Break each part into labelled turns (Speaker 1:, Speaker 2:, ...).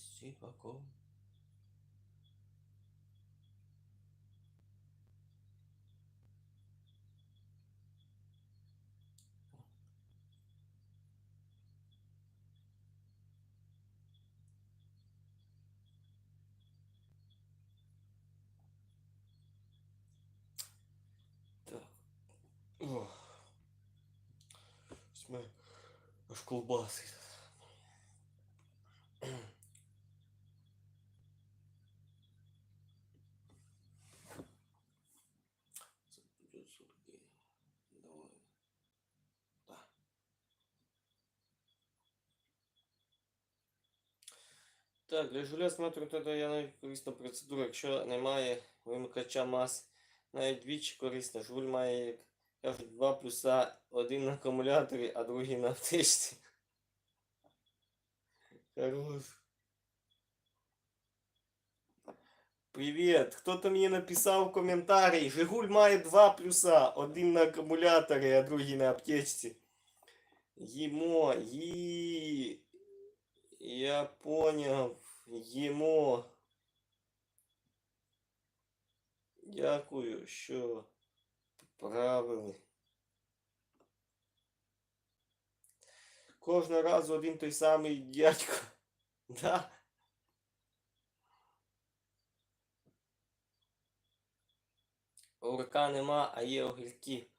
Speaker 1: Сіпаков. Так. О. Смерть. Аж колбасить. Це буде сутки. Давай. Так. Так, для жуля смотрю, то я навіть корисна процедура. Якщо немає вимикача мас, навіть двічі корисна. Жуль має, як кажуть, два плюса, один на акумуляторі, а другий на аптечці. Хорош. Привет! Кто-то мне написал в комментарии, Жигуль має два плюса, один на акумуляторі, а другий на аптечці. Їмо, ї... Я поняв. Їмо. Дякую, що поправили. Кожного разу один той самий дядько. Да. Огірка нема, а є огірки.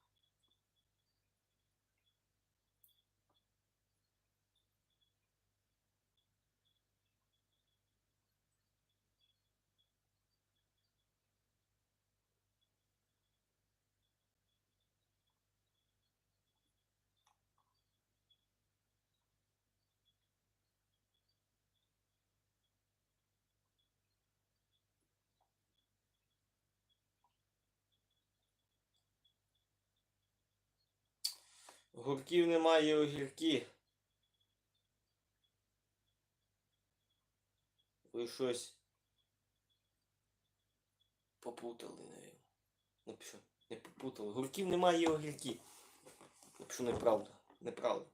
Speaker 1: Гурків немає огірки. Ви щось попутали, навіть. Напишу, не попутали. Гурків немає огірки. Напишу неправда. Неправда.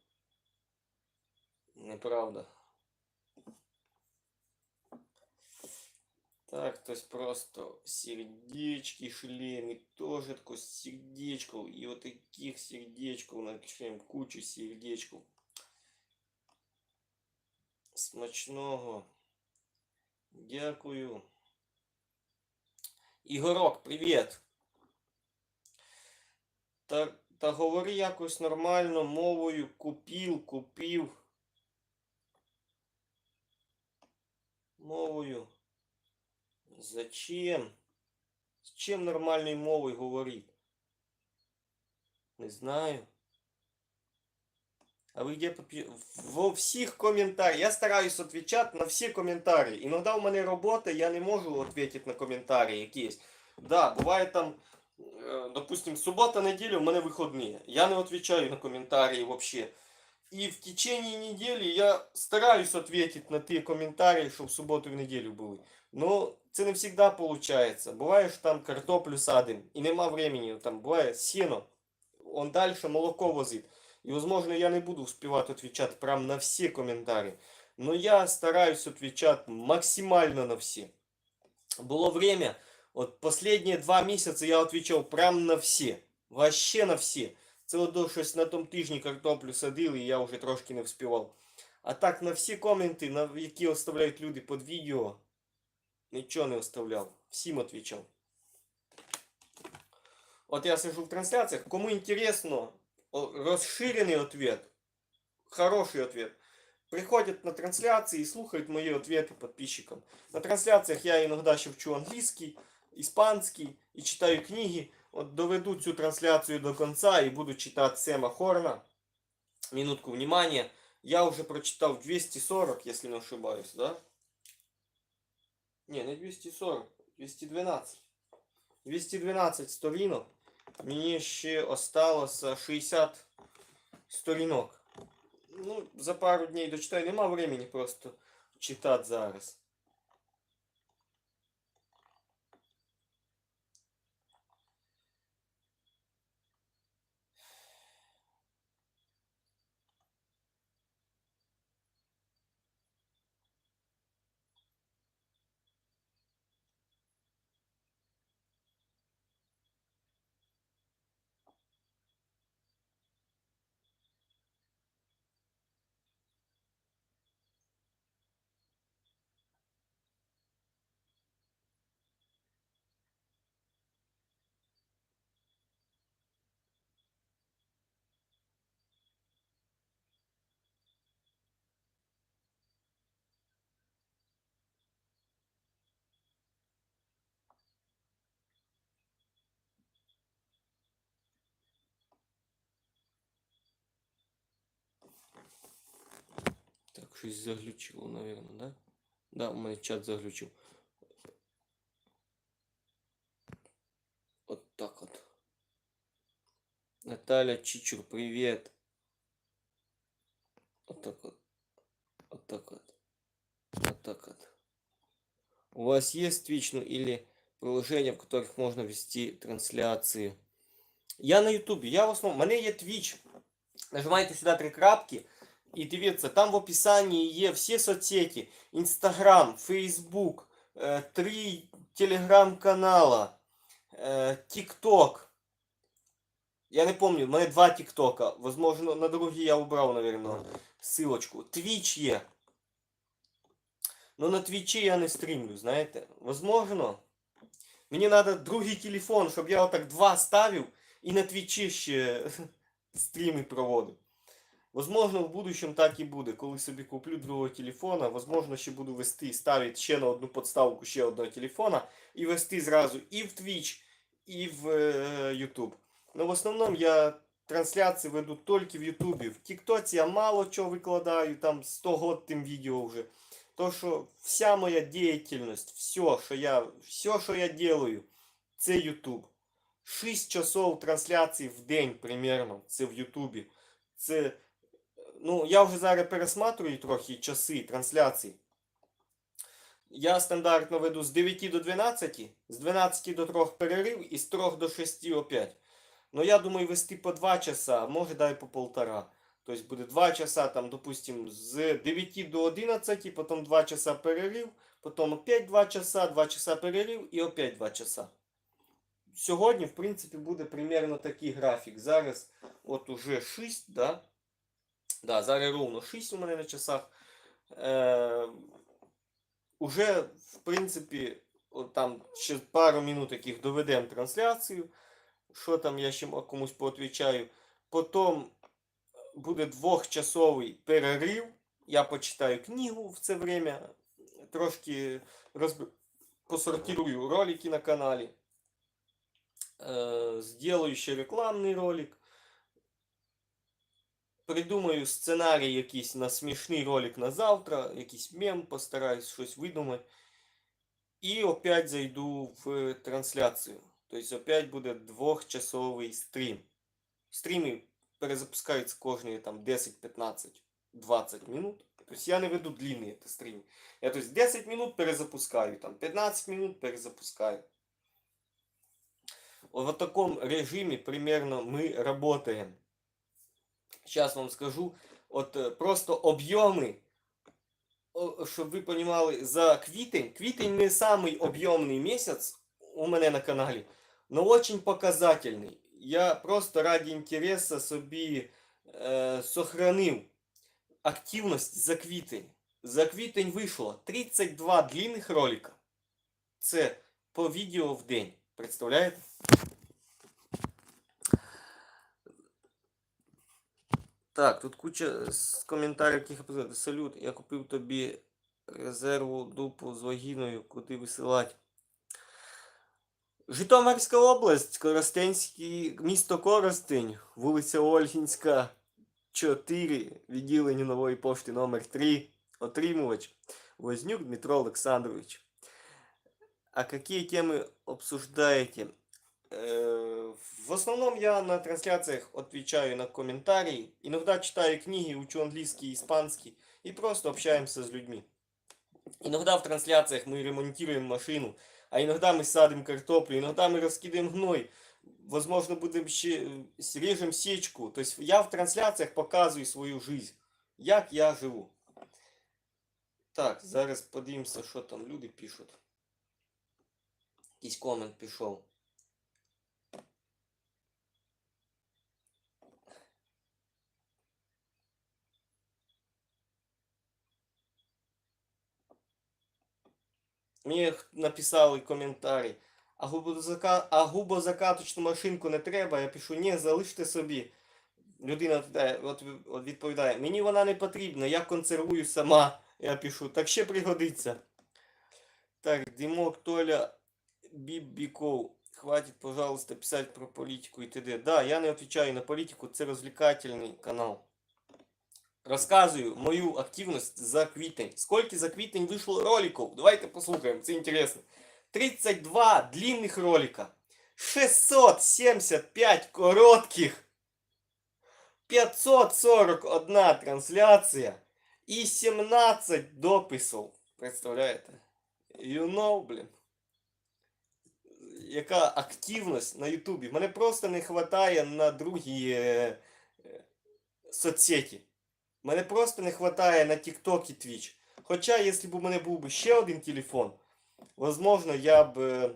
Speaker 1: Неправда. Так, хтось просто сердечки шлем, и тоже такое сердечков, и вот таких сердечков начнем, кучу сердечков. Смачного. Дякую. Ігорок, привіт. Та, та говори якось нормально мовою купів, купів. Мовою. Зачем? З чим нормальною мовою говорить? Не знаю. А вы где подпи... Во всех комментариях. Я стараюсь отвечать на все комментарии. Иногда у меня работа, я не могу ответить на комментарии якісь. Да, бывает там, э, допустим, суббота, неделя у меня выходные. Я не отвечаю на комментарии вообще. И в течение недели я стараюсь ответить на те комментарии, что в субботу и в неделю были. Но це не завжди виходить. Буває, що там картоплю садим і нема времени. Там буває сіно. Он далі молоко возить. І, возможно, я не буду успевать отвечать прям на все комментарии. Но я стараюсь отвечать максимально на все. Было время, вот последние два месяца я отвечал прям на все. Вообще на все. Це от щось на тому тижні картоплю садили, і я вже трошки не вспівав. А так на всі коменти, на які оставляють люди під відео, нічого не оставляв. Всім відповідав. От я сижу в трансляціях. Кому интересно, о, розширений ответ, хороший ответ, приходят на трансляции и слухают мои ответы подписчикам. На трансляциях я иногда шепчу английский, испанский и читаю книги. Вот доведу цю трансляцию до конца и буду читать Сэма Хорна. Минутку внимания. Я уже прочитал 240, если не ошибаюсь, да? Не, не 240, 212. 212 сторінок. Мені ще осталося 60 сторінок. Ну, за пару днів дочитаю. Нема времени просто читати зараз. Щось заглючило, наверное, да? Да, у мене чат заглючив. От так от. Наталя Чичур, привет. Вот так вот. Вот так вот. Вот так вот. У вас есть Twitch, ну или приложения, в которых можно вести трансляции? Я на Ютубе. Я в основном. У мене є Twitch. Нажимаєте сюди три крапки. І дивіться, там в описанні є всі соцсети. Інстаграм, Фейсбук, е, три телеграм-канала, е, Тікток. Я не помню, в мене два Тіктока. Возможно, на другий я убрав, наверное, ссылочку. Твіч є. Ну на Твічі я не стрімлю, знаєте. Возможно. Мені треба другий телефон, щоб я отак два ставив і на Твічі ще стріми проводив. Возможно, в будущем так і буде. Коли собі куплю другого телефона, возможно, ще буду вести, ставити ще на одну подставку ще одного телефона і вести зразу і в Twitch, і в е, YouTube. Но в основному я трансляції веду тільки в Ютубі. В Тіктоці я мало чого викладаю, там 100 год тим відео вже. То, що вся моя деятельность, все, що я, все, що я делаю, це Ютуб. 6 часов трансляцій в день примерно, це в Ютубі. Це, ну, я вже зараз пересматриваю трохи часи трансляцій. Я стандартно веду з 9 до 12, з 12 до 3 перерив і з 3 до 6 опять. Но я думаю вести по 2 часа, може дай по полтора. То есть буде 2 часа, там, допустим, з 9 до 11, потім 2 часа перерив, потім опять 2 часа, 2 часа перерив і опять 2 часа. Сьогодні, в принципі, буде примерно такий графік. Зараз от уже 6, да? Да, зараз ровно 6 у мене на часах. Е, уже, в принципі, от там ще пару минут яких доведемо трансляцію. Що там я ще комусь поотвічаю. Потім буде двохчасовий перерив. Я почитаю книгу в це время. Трошки розб... посортирую ролики на каналі. Е, Сделаю ще рекламний ролик. Придумаю сценарій якийсь на смішний ролик на завтра, якийсь мем, постараюсь щось видумати. І опять зайду в трансляцію. Тобто опять буде двохчасовий стрім. Стріми перезапускаються кожні там 10, 15, 20 минут. Тобто я не веду длинні стріми. Я то есть 10 минут перезапускаю, там 15 минут перезапускаю. В таком режиме примерно мы работаем. Сейчас вам скажу, от е, просто об'єми, щоб ви розуміли, за квітень, квітень не самий об'ємний місяць у мене на каналі, но очень показательний. Я просто ради інтересу собі е, сохранив активність за квітень. За квітень вийшло 32 длинних ролика. Це по відео в день. Представляєте? Так, тут куча з коментарів, яких епізодів. Салют, я купив тобі резерву дупу з вагіною, куди висилати. Житомирська область, Коростенський, місто Коростень, вулиця Ольгінська, 4, відділення нової пошти номер 3, отримувач, Вознюк Дмитро Олександрович. А какие темы обсуждаете? Э, В основном я на трансляциях отвечаю на комментарии. Иногда читаю книги, учу английский и испанский. И просто общаемся с людьми. Иногда в трансляциях мы ремонтируем машину. А иногда мы садим картоплю. Иногда мы раскидаем гной. Возможно, будем ще, э, режем сечку. То есть я в трансляциях показываю свою жизнь. Як я живу. Так, зараз подивимося, що там люди пишуть. Якийсь комент пішов. Мені написали коментарі. А, губозака... а губозакаточну машинку не треба. Я пишу, ні, залиште собі. Людина відповідає, от, відповідає, мені вона не потрібна, я консервую сама. Я пишу, так ще пригодиться. Так, Димок, Толя, Бибиков. Хватит, пожалуйста, писать про политику и т.д. Да, я не отвечаю на политику, це розвлекательний канал. Розказую мою активність за квітень. Скільки за квітень вийшло роликів? Давайте послухаємо, це інтересно. 32 длинних ролика, 675 коротких, 541 трансляція і 17 дописів. Представляєте? You know, блін. Яка активність на Ютубі. Мене просто не вистачає на другі е, соцсеті. Мене просто не вистачає на TikTok і Twitch. Хоча, якщо б у мене був би ще один телефон, возможно, я б е,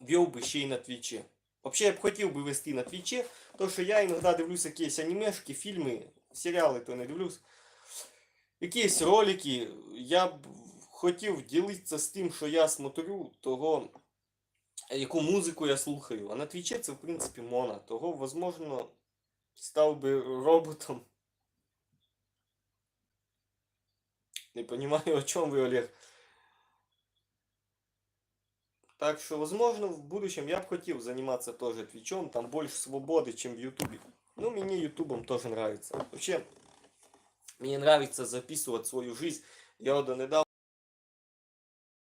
Speaker 1: вів би ще й на Твічі. Взагалі, я б хотів би вести на Твічі, тому що я іноді дивлюсь якісь анімешки, фільми, серіали, то не дивлюсь. Якісь ролики. Я б хотів ділитися з тим, що я смотрю, того, яку музику я слухаю. А на Твічі це, в принципі, мона. Того, возможно, став би роботом. Не понимаю, о чем вы, Олег. Так что, возможно, в будущем я бы хотел заниматься тоже твичом, там больше свободы, чем в ютубе. Ну, мне ютубом тоже нравится. Вообще, мне нравится записывать свою жизнь. Я от недавно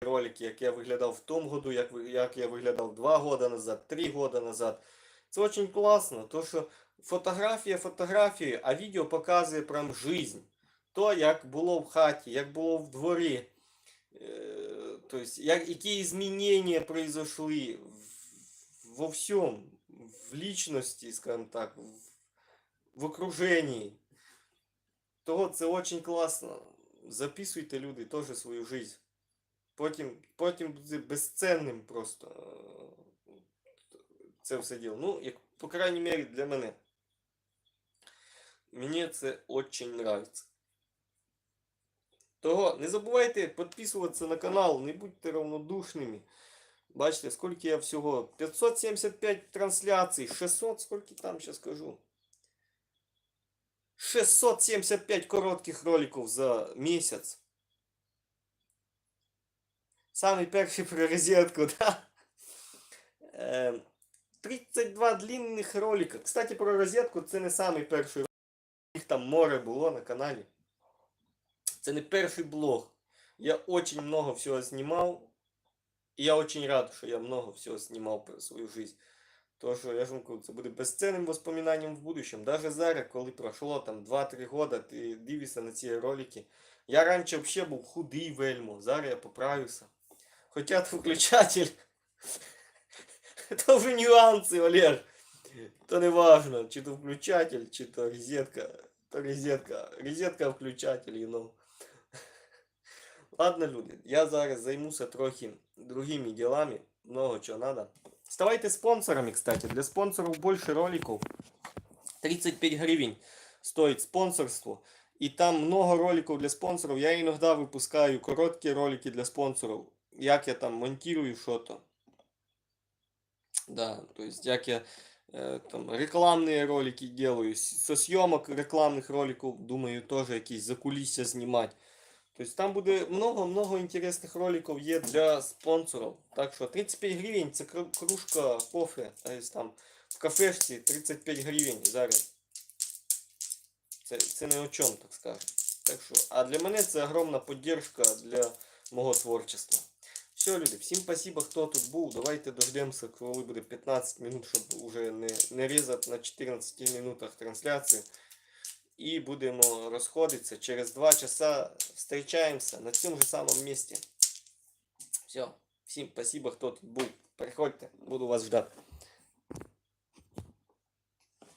Speaker 1: ролики, як я виглядав в тому году, як, ви- як я виглядав два года назад, три года назад. Це очень класно, то що фотографія фотографією, а відео показує прям жизнь. То, як було в хаті, як було в дворі. Е, то есть, як, які змінення произошли во всем, в личности, скажем так, в, в окружении. Того це очень класно. Записуйте люди теж свою жизнь. Потім, потім буде безцінним просто е, це все діло. Ну, як, по крайній мірі, для мене. Мені це очень нравится. Того не забувайте підписуватися на канал, не будьте равнодушними. Бачите, скільки я всього. 575 трансляцій, 600, скільки там, зараз скажу. 675 коротких роликів за місяць. Самый перший про розетку, да? Е, 32 длинних ролика. Кстати, про розетку це не самий перший ролик. Їх там море було на каналі. Це не перший блог. Я очень много всего снимал. И я очень рад, что я много всего снимал про свою жизнь. То, що я ж вам кажу, це буде безцінним воспоминанием в будущем. Даже зараз, коли пройшло там 2-3 года, ти дивишся на ці ролики. Я раніше взагалі був худий вельмо, зараз я поправився. Хоча то включатель. То вже нюанси, Олег. То не важно, чи то включатель, чи то розетка. То розетка. Розетка включатель, you know. Ладно, люди, я зараз займуся трохи другими делами. Много чего надо. Ставайте спонсорами, кстати. Для спонсоров больше роликов. 35 гривен стоит спонсорство. И там много роликов для спонсоров. Я иногда выпускаю короткие ролики для спонсоров. Як я там монтирую что-то. Да, то есть як я э, там рекламные ролики делаю. С- Со съемок рекламных роликов, думаю, тоже якісь закулісся знімати. Тобто там буде много-много інтересних роликів є для спонсорів. Так що 35 гривень це кружка кофе. Тобто там в кафешці 35 гривень зараз. Це, це не о чому, так скажемо. Так що, а для мене це огромна підтримка для мого творчества. Все, люди, всім спасибо, хто тут був. Давайте дождемося, коли буде 15 минут, щоб уже не, не різати на 14 минутах трансляцію. І будемо розходитися. Через 2 часа зустрічаємося на цьому ж самому місці. Все. Всім спасибо, хто тут був. Приходьте, буду вас ждати.